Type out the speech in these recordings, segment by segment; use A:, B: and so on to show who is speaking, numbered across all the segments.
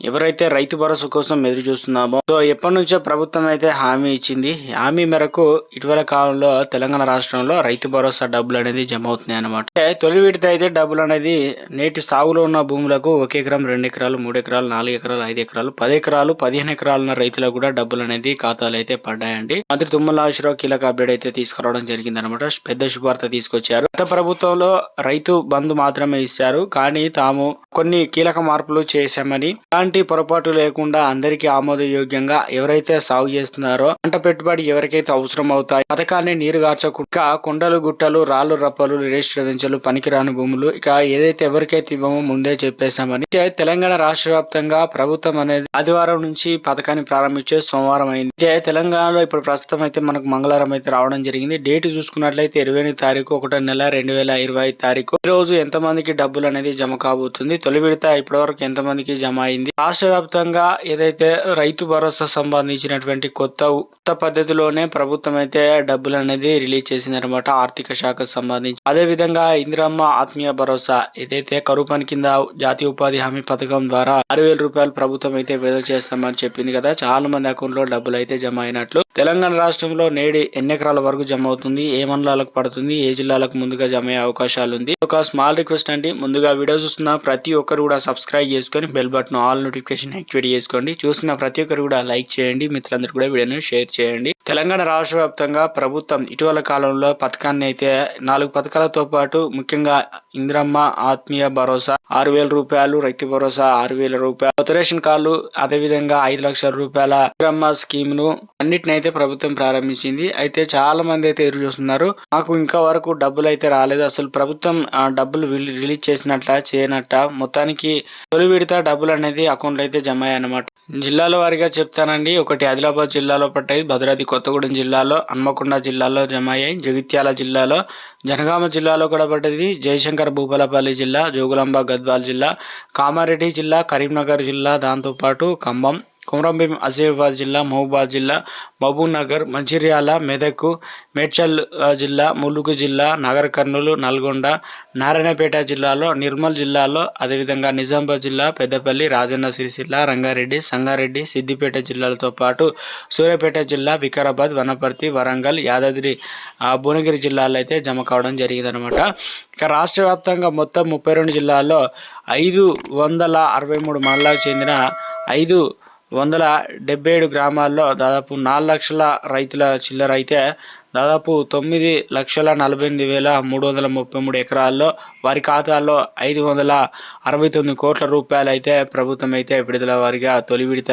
A: ఎవరైతే రైతు భరోసా కోసం ఎదురు చూస్తున్నామో సో ఎప్పటి నుంచో ప్రభుత్వం అయితే హామీ ఇచ్చింది. హామీ మేరకు ఇటీవల కాలంలో తెలంగాణ రాష్ట్రంలో రైతు భరోసా డబ్బులు అనేది జమ అవుతున్నాయి అనమాట తొలి విడత అయితే డబ్బులు అనేది నేటి సాగులో ఉన్న భూములకు ఒక ఎకరం రెండు ఎకరాలు మూడు ఎకరాలు నాలుగు ఎకరాలు ఐదు ఎకరాలు పది ఎకరాలు పదిహేను ఎకరాలు ఉన్న రైతులకు కూడా డబ్బులు అనేది ఖాతాలు అయితే పడ్డాయండి. మంత్రి తుమ్మల నాగేశ్వరరావు కీలక అప్డేట్ అయితే తీసుకురావడం జరిగింది అనమాట పెద్ద శుభార్త తీసుకొచ్చారు. గత ప్రభుత్వంలో రైతు బంధు మాత్రమే ఇచ్చారు. కానీ తాము కొన్ని కీలక మార్పులు చేశామని ఎలాంటి పొరపాటు లేకుండా అందరికీ ఆమోదయోగ్యంగా ఎవరైతే సాగు చేస్తున్నారో పంట పెట్టుబడి ఎవరికైతే అవసరం అవుతాయి పథకాన్ని నీరు గార్చకుండా కొండలు గుట్టలు రాళ్ళు రప్పలు రిజిస్ట్రేషన్లు పనికిరాని భూములు. ఇక ఏదైతే ఎవరికైతే ఇవ్వమో ముందే చెప్పేశామని. తెలంగాణ రాష్ట్ర వ్యాప్తంగా ప్రభుత్వం అనేది ఆదివారం నుంచి పథకాన్ని ప్రారంభించే సోమవారం అయింది. అయితే తెలంగాణలో ఇప్పుడు ప్రస్తుతం అయితే మనకు మంగళవారం అయితే రావడం జరిగింది. డేట్ చూసుకున్నట్లయితే ఇరవై తారీఖు ఒకటో నెల రెండు వేల ఇరవై తారీఖు. ఈ రోజు ఎంత మందికి డబ్బులు అనేది జమ కాబోతుంది? తొలి విడత ఇప్పటి వరకు ఎంత మందికి జమ అయింది? రాష్ట్ర వ్యాప్తంగా ఏదైతే రైతు భరోసా సంబంధించినటువంటి కొత్త కొత్త పద్ధతిలోనే ప్రభుత్వం అయితే డబ్బులు అనేది రిలీజ్ చేసిందనమాట ఆర్థిక శాఖకు సంబంధించి. అదే విధంగా ఇందిరమ్మ ఆత్మీయ భరోసా ఏదైతే కరువు పని కింద జాతీయ ఉపాధి హామీ పథకం ద్వారా ఆరు వేల రూపాయలు ప్రభుత్వం అయితే విడుదల చేస్తామని చెప్పింది కదా చాలా మంది అకౌంట్లో డబ్బులు అయితే జమ అయినట్లు. తెలంగాణ రాష్ట్రంలో నేడు ఎన్ని ఎకరాల వరకు జమ అవుతుంది ఏ మండలాలకు పడుతుంది? ఏ జిల్లాలకు ముందుగా జమ అయ్యే అవకాశాలు ఉంది ఒక స్మాల్ రిక్వెస్ట్ అండి. ముందుగా వీడియో చూస్తున్న ప్రతి ఒక్కరు కూడా సబ్స్క్రైబ్ చేసుకొని bell button all notification activate చేసుకోండి. చూస్తున్న ప్రతి ఒక్కరు కూడా లైక్ చేయండి. మిత్రులందరూ కూడా వీడియోని షేర్ చేయండి. తెలంగాణ రాష్ట్ర వ్యాప్తంగా ప్రభుత్వం ఇటీవల కాలంలో పథకాన్ని అయితే నాలుగు పథకాలతో పాటు ముఖ్యంగా ఇందిరమ్మ ఆత్మీయ భరోసా ఆరు వేల రూపాయలు రైతు భరోసా ఆరు వేల రూపాయలు. కొత్త రేషన్ కార్డులు అదే విధంగా ఐదు లక్షల రూపాయల ఇందిరమ్మ స్కీమ్ను అన్నిటిని అయితే ప్రభుత్వం ప్రారంభించింది. అయితే చాలా మంది అయితే ఎదురు చూస్తున్నారు. మాకు ఇంకా వరకు డబ్బులు అయితే రాలేదు. అసలు ప్రభుత్వం డబ్బులు రిలీజ్ చేసినట్ట చేయనట్ట. మొత్తానికి తొలి విడత డబ్బులు అనేది అకౌంట్ అయితే జమ అయ్యాయి అన్నమాట జిల్లాల వారిగా చెప్తానండి. ఒకటి ఆదిలాబాద్ జిల్లాలో పట్టాయి భద్రాద్రి కొత్తగూడెం జిల్లాలో హన్మకొండ జిల్లాలో జమ అయ్యాయి జగిత్యాల జిల్లాలో జనగామ జిల్లాలో కూడా పడ్డది. జయశంకర్ భూపాలపల్లి జిల్లా జోగులాంబ గద్వాల్ జిల్లా కామారెడ్డి జిల్లా కరీంనగర్ జిల్లా దాంతోపాటు ఖమ్మం కొమరంభీం ఆసిఫాబాద్ జిల్లా మహబూబాద్ జిల్లా మహబూబ్నగర్ మంచిర్యాల మెదక్ మేడ్చల్ జిల్లా ములుగు జిల్లా నగర్ కర్నూలు నల్గొండ నారాయణపేట జిల్లాలో నిర్మల్ జిల్లాలో అదేవిధంగా నిజామాబాద్ జిల్లా పెద్దపల్లి రాజన్న సిరిసిల్ల రంగారెడ్డి సంగారెడ్డి సిద్దిపేట జిల్లాలతో పాటు సూర్యాపేట జిల్లా వికారాబాద్ వనపర్తి వరంగల్ యాదాద్రి భువనగిరి జిల్లాలో అయితే జమ కావడం జరిగిందనమాట ఇక రాష్ట్ర వ్యాప్తంగా మొత్తం ముప్పై రెండు జిల్లాల్లో ఐదు వందల అరవై మూడు మండలాలకు చెందిన ఐదు వందల డెబ్బై ఏడు గ్రామాల్లో దాదాపు నాలుగు లక్షల రైతుల చిల్లర అయితే దాదాపు తొమ్మిది లక్షల నలభై ఎనిమిది వేల మూడు వందల ముప్పై మూడు ఎకరాల్లో వారి ఖాతాల్లో ఐదు వందల అరవై తొమ్మిది కోట్ల రూపాయలు అయితే ప్రభుత్వం అయితే విడుదల వారిగా తొలి విడత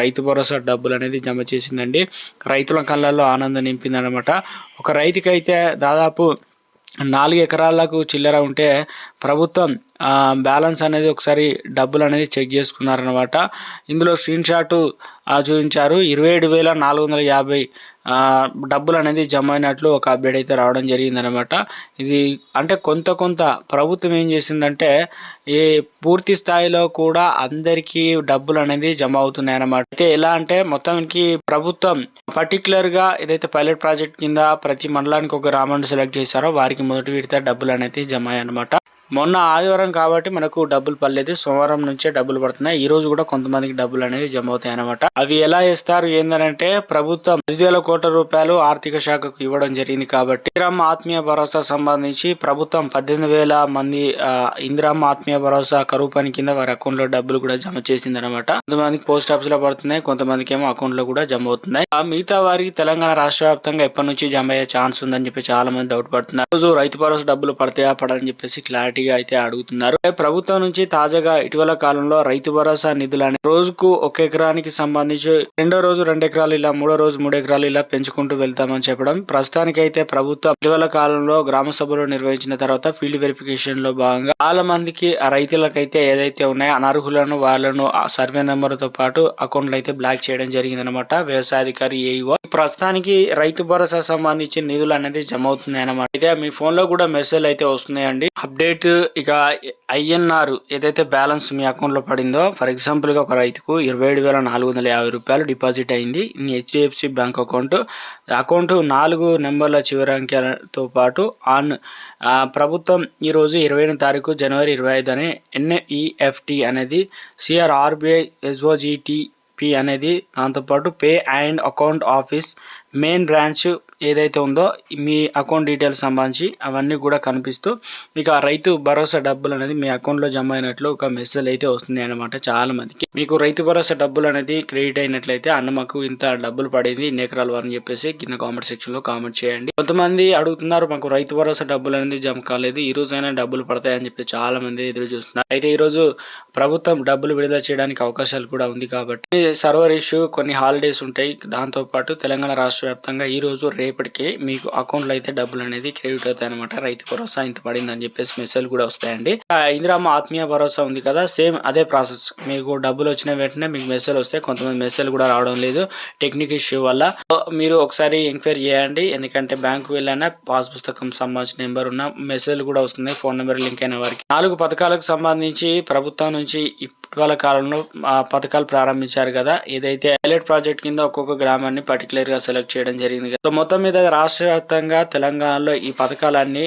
A: రైతు భరోసా డబ్బులు అనేది జమ చేసిందండి. రైతుల కళ్ళల్లో ఆనందం నింపిందనమాట ఒక రైతుకైతే దాదాపు నాలుగు ఎకరాలకు చిల్లర ఉంటే ప్రభుత్వం బ్యాలెన్స్ అనేది ఒకసారి డబ్బులు అనేది చెక్ చేసుకున్నారనమాట ఇందులో స్క్రీన్ షాట్ చూపించారు. ఇరవై ఏడు వేల నాలుగు వందల యాభై డబ్బులు అనేది జమ అయినట్లు ఒక అప్డేట్ అయితే రావడం జరిగిందనమాట ఇది అంటే కొంత కొంత ప్రభుత్వం ఏం చేసిందంటే ఈ పూర్తి స్థాయిలో కూడా అందరికీ డబ్బులు అనేది జమ అవుతున్నాయి అన్నమాట అయితే ఎలా అంటే మొత్తానికి ప్రభుత్వం పర్టికులర్గా ఏదైతే పైలట్ ప్రాజెక్ట్ కింద ప్రతి మండలానికి ఒక రామండ్ సెలెక్ట్ చేశారో వారికి మొదటి విడత డబ్బులు అనేది జమ అయ్యాయి మొన్న ఆదివారం కాబట్టి మనకు డబ్బులు పడలేదు. సోమవారం నుంచే డబ్బులు పడుతున్నాయి. ఈ రోజు కూడా కొంతమందికి డబ్బులు అనేది జమ అవుతాయి అనమాట అవి ఎలా ఇస్తారు ఏంటంటే ప్రభుత్వం ఐదు వేల కోట్ల రూపాయలు ఆర్థిక శాఖకు ఇవ్వడం జరిగింది కాబట్టి ఇందిరామ్మ ఆత్మీయ భరోసా సంబంధించి ప్రభుత్వం పద్దెనిమిది వేల మంది ఇందిరామ్మ ఆత్మీయ భరోసా కరువు పని కింద వారి అకౌంట్లో డబ్బులు కూడా జమ చేసింది అనమాట కొంతమందికి పోస్ట్ ఆఫీస్లో పడుతున్నాయి. కొంతమందికి ఏమో అకౌంట్లో కూడా జమ అవుతున్నాయి. ఆ మిగతా వారికి తెలంగాణ రాష్ట్ర వ్యాప్తంగా ఎప్పటి నుంచి జమ అయ్యే ఛాన్స్ ఉందని చెప్పి చాలా మంది డౌట్ పడుతున్నారు రోజు రైతు భరోసా డబ్బులు పడతాయా? పడని చెప్పేసి క్లారిటీగా అయితే అడుగుతున్నారు. ప్రభుత్వం నుంచి తాజాగా ఇటీవల కాలంలో రైతు భరోసా నిధులని రోజుకు ఒక ఎకరానికి సంబంధించి రెండో రోజు రెండు ఎకరాలు ఇలా మూడో రోజు మూడు ఎకరాలు ఇలా పెంచుకుంటూ వెళ్తామని చెప్పడం. ప్రస్తుతానికి అయితే ప్రభుత్వం ఇటీవల కాలంలో గ్రామ సభలు నిర్వహించిన తర్వాత ఫీల్డ్ వెరిఫికేషన్లో భాగంగా చాలా మందికి రైతులకైతే ఏదైతే ఉన్నాయో అనర్హులను వాళ్ళను ఆ సర్వే నెంబర్తో పాటు అకౌంట్లు అయితే బ్లాక్ చేయడం జరిగిందనమాట. వ్యవసాయ అధికారి ఏఈఓ. ప్రస్తుతానికి రైతు భరోసా సంబంధించి నిధులు అనేది జమ అవుతున్నాయి అనమాట అయితే మీ ఫోన్లో కూడా మెసేజ్ అయితే వస్తున్నాయండి. అప్డేట్ ఇక ఐఎన్ఆర్ ఏదైతే బ్యాలెన్స్ మీ అకౌంట్లో పడిందో ఫర్ ఎగ్జాంపుల్గా ఒక రైతుకు ఇరవై ఏడు వేల నాలుగు వందల యాభై రూపాయలు డిపాజిట్ అయింది. మీ హెచ్డిఎఫ్సి బ్యాంక్ అకౌంట్ అకౌంట్ నాలుగు నెంబర్ల చివరి అంకెలతో పాటు ఆన్ ప్రభుత్వం ఈరోజు ఇరవై ఎనిమిది తారీఖు జనవరి ఇరవై ఐదు అని ఎన్ఈఎఫ్టి అనేది సిఆర్ఆర్బిఐ ఎస్ఓజిటి పి అనేది దాంతోపాటు pay and account office main branch ఏదైతే ఉందో మీ అకౌంట్ డీటెయిల్స్ సంబంధించి అవన్నీ కూడా కనిపిస్తూ మీకు ఆ రైతు భరోసా డబ్బులు అనేది మీ అకౌంట్లో జమ అయినట్లు ఒక మెసేజ్ అయితే వస్తుంది అనమాట చాలా మందికి. మీకు రైతు భరోసా డబ్బులు అనేది క్రెడిట్ అయినట్లయితే అన్న మాకు ఇంత డబ్బులు పడింది ఇన్ని ఎకరాలు అని చెప్పేసి కింద కామెంట్ సెక్షన్లో కామెంట్ చేయండి. కొంతమంది అడుగుతున్నారు మాకు రైతు భరోసా డబ్బులు అనేది జమ కాలేదు ఈ రోజైనా డబ్బులు పడతాయని చెప్పి చాలా మంది ఎదురు చూస్తున్నారు. అయితే ఈ రోజు ప్రభుత్వం డబ్బులు విడుదల చేయడానికి అవకాశాలు కూడా ఉంది కాబట్టి సర్వర్ ఇష్యూ కొన్ని హాలిడేస్ ఉంటాయి. దాంతో పాటు తెలంగాణ రాష్ట్ర వ్యాప్తంగా ఈ రోజు రేపటికే మీకు అకౌంట్లో అయితే డబ్బులు అనేది క్రెడిట్ అవుతాయి అనమాట రైతు భరోసా ఇంత పడింది అని చెప్పేసి మెసేజ్ కూడా వస్తాయండి. ఆ, ఇందిరామ్మ ఆత్మీయ భరోసా ఉంది కదా సేమ్ అదే ప్రాసెస్. మీకు డబ్బులు వచ్చిన వెంటనే మీకు మెసేజ్ వస్తే కొంతమంది మెసేజ్ కూడా రావడం లేదు టెక్నిక్ ఇష్యూ వల్ల. మీరు ఒకసారి ఎంక్వైరీ చేయండి. ఎందుకంటే బ్యాంకు వెళ్ళైనా పాస్ పుస్తకం సంబంధించిన నెంబర్ ఉన్న మెసేజ్ కూడా వస్తుంది ఫోన్ నెంబర్ లింక్ అయిన వారికి. నాలుగు పథకాలకు సంబంధించి ప్రభుత్వం నుంచి ఇటీవల కాలంలో ఆ పథకాలు ప్రారంభించారు కదా. ఏదైతే హైలైట్ ప్రాజెక్ట్ కింద ఒక్కొక్క గ్రామాన్ని పర్టికులర్గా సెలెక్ట్ చేయడం జరిగింది సో మొత్తం మీద రాష్ట్ర వ్యాప్తంగా తెలంగాణలో ఈ పథకాలన్నీ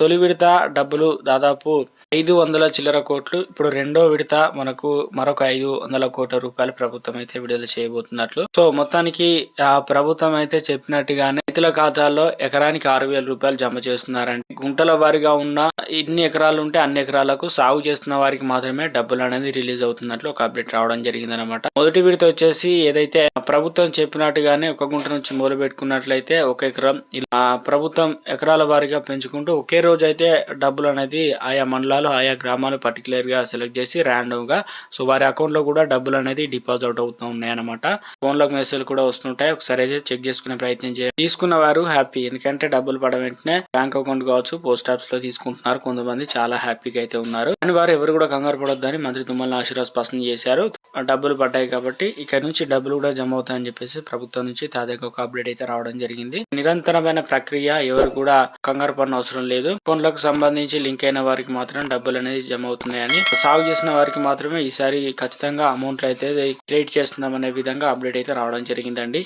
A: తొలి విడత డబ్బులు దాదాపు ఐదు వందల చిల్లర కోట్లు. ఇప్పుడు రెండో విడత మనకు మరొక ఐదు వందల కోట్ల రూపాయలు ప్రభుత్వం అయితే విడుదల చేయబోతున్నట్లు. సో మొత్తానికి ఆ ప్రభుత్వం అయితే చెప్పినట్టుగానే రైతుల ఖాతాల్లో ఎకరానికి ఆరు వేల రూపాయలు జమ చేస్తున్నారండి. గుంటల వారిగా ఉన్న ఇన్ని ఎకరాలు ఉంటే అన్ని ఎకరాలకు సాగు చేస్తున్న వారికి మాత్రమే డబ్బులు అనేది రిలీజ్ అవుతున్నట్లు ఒక అప్డేట్ రావడం జరిగింది అనమాట మొదటి విడత వచ్చేసి ఏదైతే ప్రభుత్వం చెప్పినట్టుగానే ఒక గుంట నుంచి మొదలు పెట్టుకున్నట్లయితే ఒక ఎకరం ఇలా ప్రభుత్వం ఎకరాల వారిగా పెంచుకుంటూ ఒకే రోజు అయితే డబ్బులు అనేది ఆయా మండలాలు ఆయా గ్రామాలు పర్టికులర్గా సెలెక్ట్ చేసి ర్యాండమ్గా సో వారి అకౌంట్లో కూడా డబ్బులు అనేది డిపాజిట్ అవుతూ ఉన్నాయన్నమాట. ఫోన్ మెసేజ్ కూడా వస్తుంటాయి. ఒకసారి అయితే చెక్ చేసుకునే ప్రయత్నం చేయండి. తీసుకున్న వారు హ్యాపీ. ఎందుకంటే డబ్బులు పడ వెంటనే బ్యాంక్ అకౌంట్ కావచ్చు పోస్ట్ ఆఫీస్లో తీసుకుంటున్నారు కొంతమంది. చాలా హ్యాపీగా అయితే ఉన్నారు. కానీ వారు ఎవరు కూడా కంగారు పడొద్దని మంత్రి తుమ్మల ఆశీర్వాద్ స్పష్టం చేశారు. డబ్బులు పడ్డాయి కాబట్టి ఇక్కడ నుంచి డబ్బులు కూడా జమ అవుతాయని చెప్పేసి ప్రభుత్వం నుంచి తాజాగా ఒక అప్డేట్ అయితే రావడం జరిగింది. నిరంతరమైన ప్రక్రియ ఎవరు కూడా కంగారు పడిన అవసరం లేదు. ఫోన్లకు సంబంధించి లింక్ అయిన వారికి మాత్రం డబ్బులు అనేది జమ అవుతున్నాయని సాగు చేసిన వారికి మాత్రమే ఈసారి ఖచ్చితంగా అమౌంట్ అయితే క్రియేట్ చేస్తున్నామనే విధంగా అప్డేట్ అయితే రావడం జరిగిందండి.